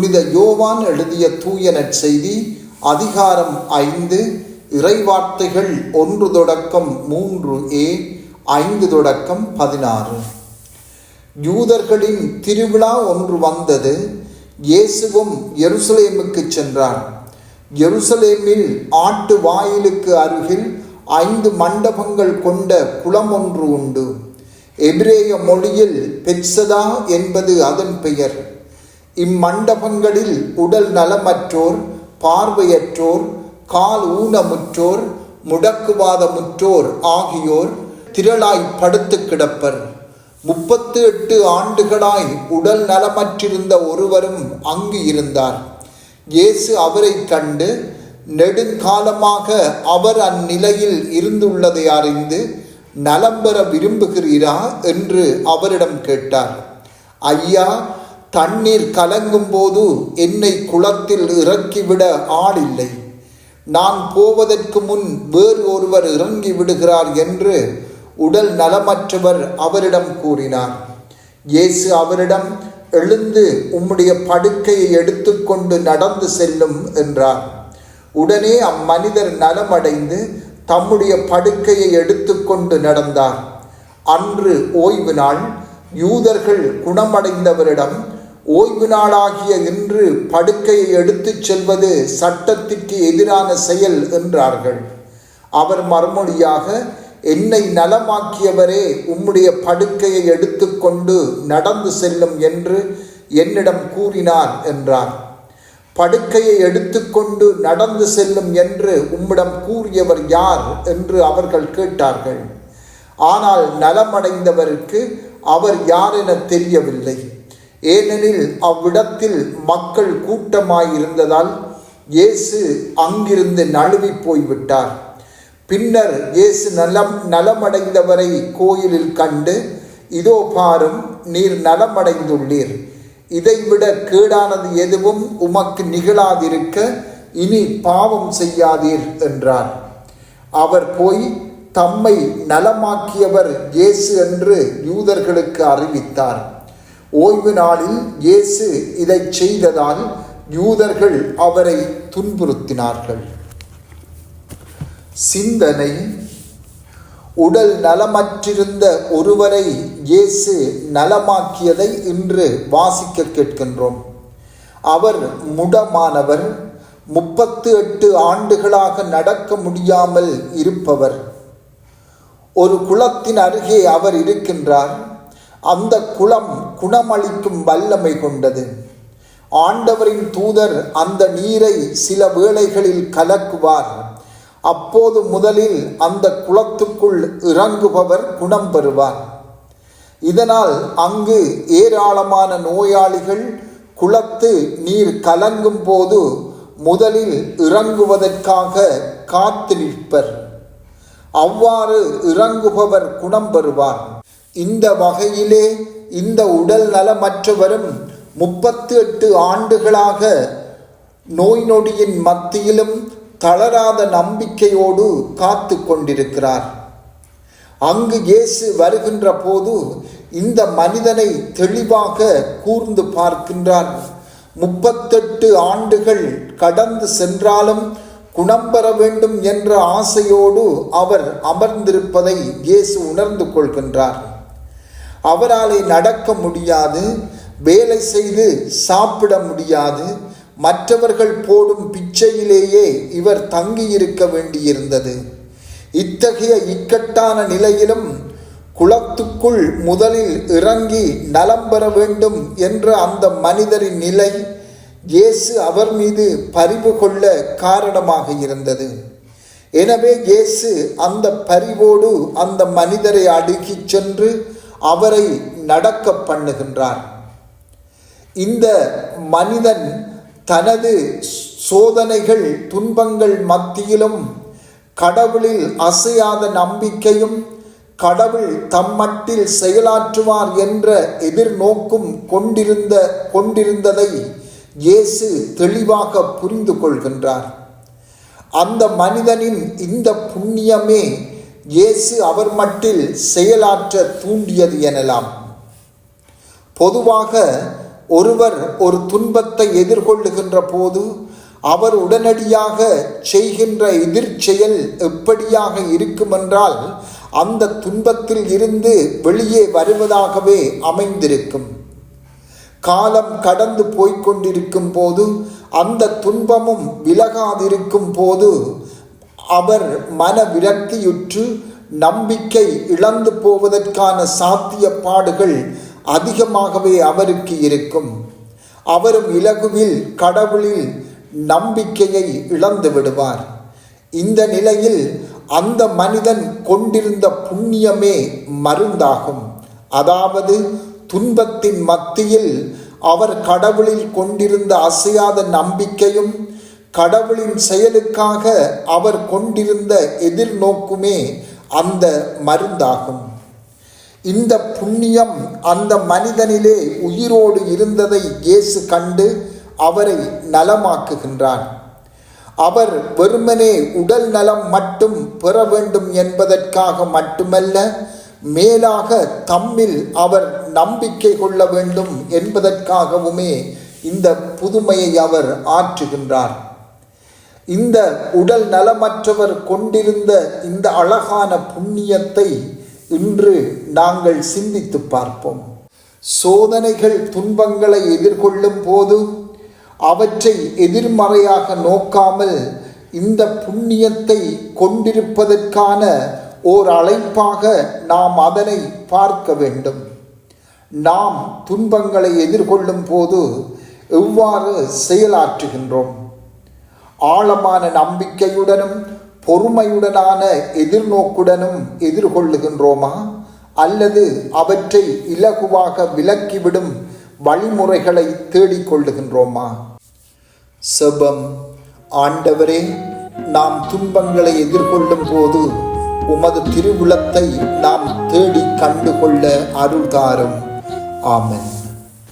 புனித யோவான் எழுதிய தூய நற்செய்தி அதிகாரம் ஐந்து இறைவார்த்தைகள் ஒன்று தொடக்கம் மூன்று ஏ ஐந்து தொடக்கம் பதினாறு. யூதர்களின் திருவிழா ஒன்று வந்தது. இயேசுவும் எருசலேமுக்கு சென்றார் எருசலேமில் ஆட்டு வாயிலுக்கு அருகில் ஐந்து மண்டபங்கள் கொண்ட குளம் ஒன்று உண்டு. எபிரேய மொழியில் பெட்சதா என்பது அதன் பெயர். இம்மண்டபங்களில் உடல் நலமற்றோர் பார்வையற்றோர் கால் ஊனமுற்றோர் முடக்குவாதமுற்றோர் ஆகியோர் திரளாய் படுத்து கிடப்பர். முப்பத்து எட்டு ஆண்டுகளாய் உடல் நலமற்றிருந்த ஒருவரும் அங்கு இருந்தார். இயேசு அவரை கண்டு நெடுங்காலமாக அவர் அந்நிலையில் இருந்துள்ளதை அறிந்து நலம் பெற விரும்புகிறீரா? என்று அவரிடம் கேட்டார். ஐயா தண்ணீர் கலங்கும் போது என்னை குளத்தில் இறக்கிவிட ஆளில்லை. நான் போவதற்கு முன் வேறு ஒருவர் இறங்கி விடுகிறார் என்று உடல் நலமற்றவர் அவரிடம் கூறினார். இயேசு அவரிடம் எழுந்து உம்முடைய படுக்கையை எடுத்துக்கொண்டு நடந்து செல்லும் என்றார். உடனே அம்மனிதர் நலமடைந்து தம்முடைய படுக்கையை எடுத்துக்கொண்டு நடந்தார். அன்று ஓய்வு நாள். யூதர்கள் குணமடைந்தவரிடம் ஓய்வு நாளாகிய இன்று படுக்கையை எடுத்துச் செல்வது சட்டத்திற்கு எதிரான செயல் என்றார்கள். அவர் மறுமொழியாக என்னை நலமாக்கியவரே உம்முடைய படுக்கையை எடுத்துக்கொண்டு நடந்து செல்லும் என்று என்னிடம் கூறினார் என்றார். படுக்கையை எடுத்துக்கொண்டு நடந்து செல்லும் என்று உம்மிடம் கூறியவர் யார்? என்று அவர்கள் கேட்டார்கள். ஆனால் நலமடைந்தவருக்கு அவர் யார் என தெரியவில்லை. ஏனெனில் அவ்விடத்தில் மக்கள் கூட்டமாயிருந்ததால் இயேசு அங்கிருந்து நழுவி போய்விட்டார். பின்னர் இயேசு நலம் நலமடைந்தவரை கோயிலில் கண்டு இதோ பாரும் நீர் நலமடைந்துள்ளீர். இதைவிட கேடானது எதுவும் உமக்கு நிகழாதிருக்க இனி பாவம் செய்யாதீர் என்றார். அவர் போய் தம்மை நலமாக்கியவர் இயேசு என்று யூதர்களுக்கு அறிவித்தார். ஓய்வு நாளில் இயேசு இதை செய்ததால் யூதர்கள் அவரை துன்புறுத்தினார்கள். சிந்தனை உடல் நலமற்றிருந்த ஒருவரை இயேசு நலமாக்கியதை இன்று வாசிக்க கேட்கின்றோம். அவர் முடமானவர் முப்பத்து எட்டு ஆண்டுகளாக நடக்க முடியாமல் இருப்பவர். ஒரு குளத்தின் அருகே அவர் இருக்கின்றார். அந்த குளம் குணமளிக்கும் வல்லமை கொண்டது. ஆண்டவரின் தூதர் அந்த நீரை சில வேளைகளில் கலக்குவார். அப்போது முதலில் அந்த குளத்துக்குள் இறங்குபவர் குணம் பெறுவார். இதனால் அங்கு ஏராளமான நோயாளிகள் குளத்து நீர் கலங்கும் போது முதலில் இறங்குவதற்காக காத்து நிற்பர். அவ்வாறு இறங்குபவர் குணம் பெறுவார். இந்த வகையிலே இந்த உடல் நலமற்றவரும் முப்பத்து எட்டு ஆண்டுகளாக நோய் நொடியின் மத்தியிலும் தளராத நம்பிக்கையோடு காத்து கொண்டிருக்கிறார். அங்கு இயேசு வருகின்ற போது இந்த மனிதனை தெளிவாக கூர்ந்து பார்க்கின்றார். முப்பத்தெட்டு ஆண்டுகள் கடந்து சென்றாலும் குணம் பெற வேண்டும் என்ற ஆசையோடு அவர் அமர்ந்திருப்பதை இயேசு உணர்ந்து கொள்கின்றார். அவராலே நடக்க முடியாது வேலை செய்து சாப்பிட முடியாது மற்றவர்கள் போடும் பிச்சையிலேயே இவர் தங்கியிருக்க வேண்டியிருந்தது. இத்தகைய இக்கட்டான நிலையிலும் குளத்துக்குள் முதலில் இறங்கி நலம் பெற வேண்டும் என்ற அந்த மனிதரின் நிலை இயேசு அவர் மீது பரிவு கொள்ள காரணமாக இருந்தது. எனவே இயேசு அந்த பரிவோடு அந்த மனிதரை அடுக்கிச் சென்று அவரை நடக்க பண்ணுகின்றார். இந்த மனிதன் தனது சோதனைகள் துன்பங்கள் மத்தியிலும் கடவுளில் அசையாத நம்பிக்கையும் கடவுள் தம்மட்டில் செயலாற்றுவார் என்ற எதிர்நோக்கும் கொண்டிருந்த கொண்டிருந்ததை இயேசு தெளிவாக புரிந்து கொள்கின்றார். அந்த மனிதனின் இந்த புண்ணியமே இயேசு அவர் மட்டில் செயலாற்ற தூண்டியது எனலாம். பொதுவாக ஒருவர் ஒரு துன்பத்தை எதிர்கொள்ளுகின்ற போது அவர் உடனடியாக செய்கின்ற எதிர்ச்செயல் எப்படியாக இருக்குமென்றால் அந்த துன்பத்தில் இருந்து வெளியே வருவதாகவே அமைந்திருக்கும். காலம் கடந்து போய்கொண்டிருக்கும் போது அந்த துன்பமும் விலகாதிருக்கும் போது அவர் மன விரக்தியுற்று நம்பிக்கை இழந்து போவதற்கான சாத்தியப்பாடுகள் அதிகமாகவே அவருக்கு இருக்கும். அவரும் இலகுவில் கடவுளில் நம்பிக்கையை இழந்து விடுவார். இந்த நிலையில் அந்த மனிதன் கொண்டிருந்த புண்ணியமே மருந்தாகும். அதாவது துன்பத்தின் மத்தியில் அவர் கடவுளில் கொண்டிருந்த அசையாத நம்பிக்கையும் கடவுளின் செயலுக்காக அவர் கொண்டிருந்த எதிர்நோக்குமே அந்த மருந்தாகும். இந்த புண்ணியம் அந்த மனிதனிலே உயிரோடு இருந்ததை இயேசு கண்டு அவரை நலமாக்குகின்றார் அவர் வெறுமனே உடல் நலம் மட்டும் பெற வேண்டும் என்பதற்காக மட்டுமல்ல மேலாக தம்மில் அவர் நம்பிக்கை கொள்ள வேண்டும் என்பதற்காகவுமே இந்த புதுமையை அவர் ஆற்றுகின்றார். இந்த உடல் நலமற்றவர் கொண்டிருந்த இந்த அழகான புண்ணியத்தை இன்று நாங்கள் சிந்தித்து பார்ப்போம். சோதனைகள் துன்பங்களை எதிர்கொள்ளும் போது அவற்றை எதிர்மறையாக நோக்காமல் இந்த புண்ணியத்தை கொண்டிருப்பதற்கான ஓர் அழைப்பாக நாம் அதனை பார்க்க வேண்டும். நாம் துன்பங்களை எதிர்கொள்ளும் போது எவ்வாறு செயலாற்றுகின்றோம்? ஆழமான நம்பிக்கையுடனும் பொறுமையுடனான எதிர்நோக்குடனும் எதிர்கொள்ளுகின்றோமா? அல்லது அவற்றை இலகுவாக விலக்கிவிடும் வழிமுறைகளை தேடிக்கொள்ளுகின்றோமா செபம். ஆண்டவரே நாம் துன்பங்களை எதிர்கொள்ளும் போது உமது திருவுளத்தை நாம் தேடி கண்டுகொள்ள அருள்தாரும் ஆமன்.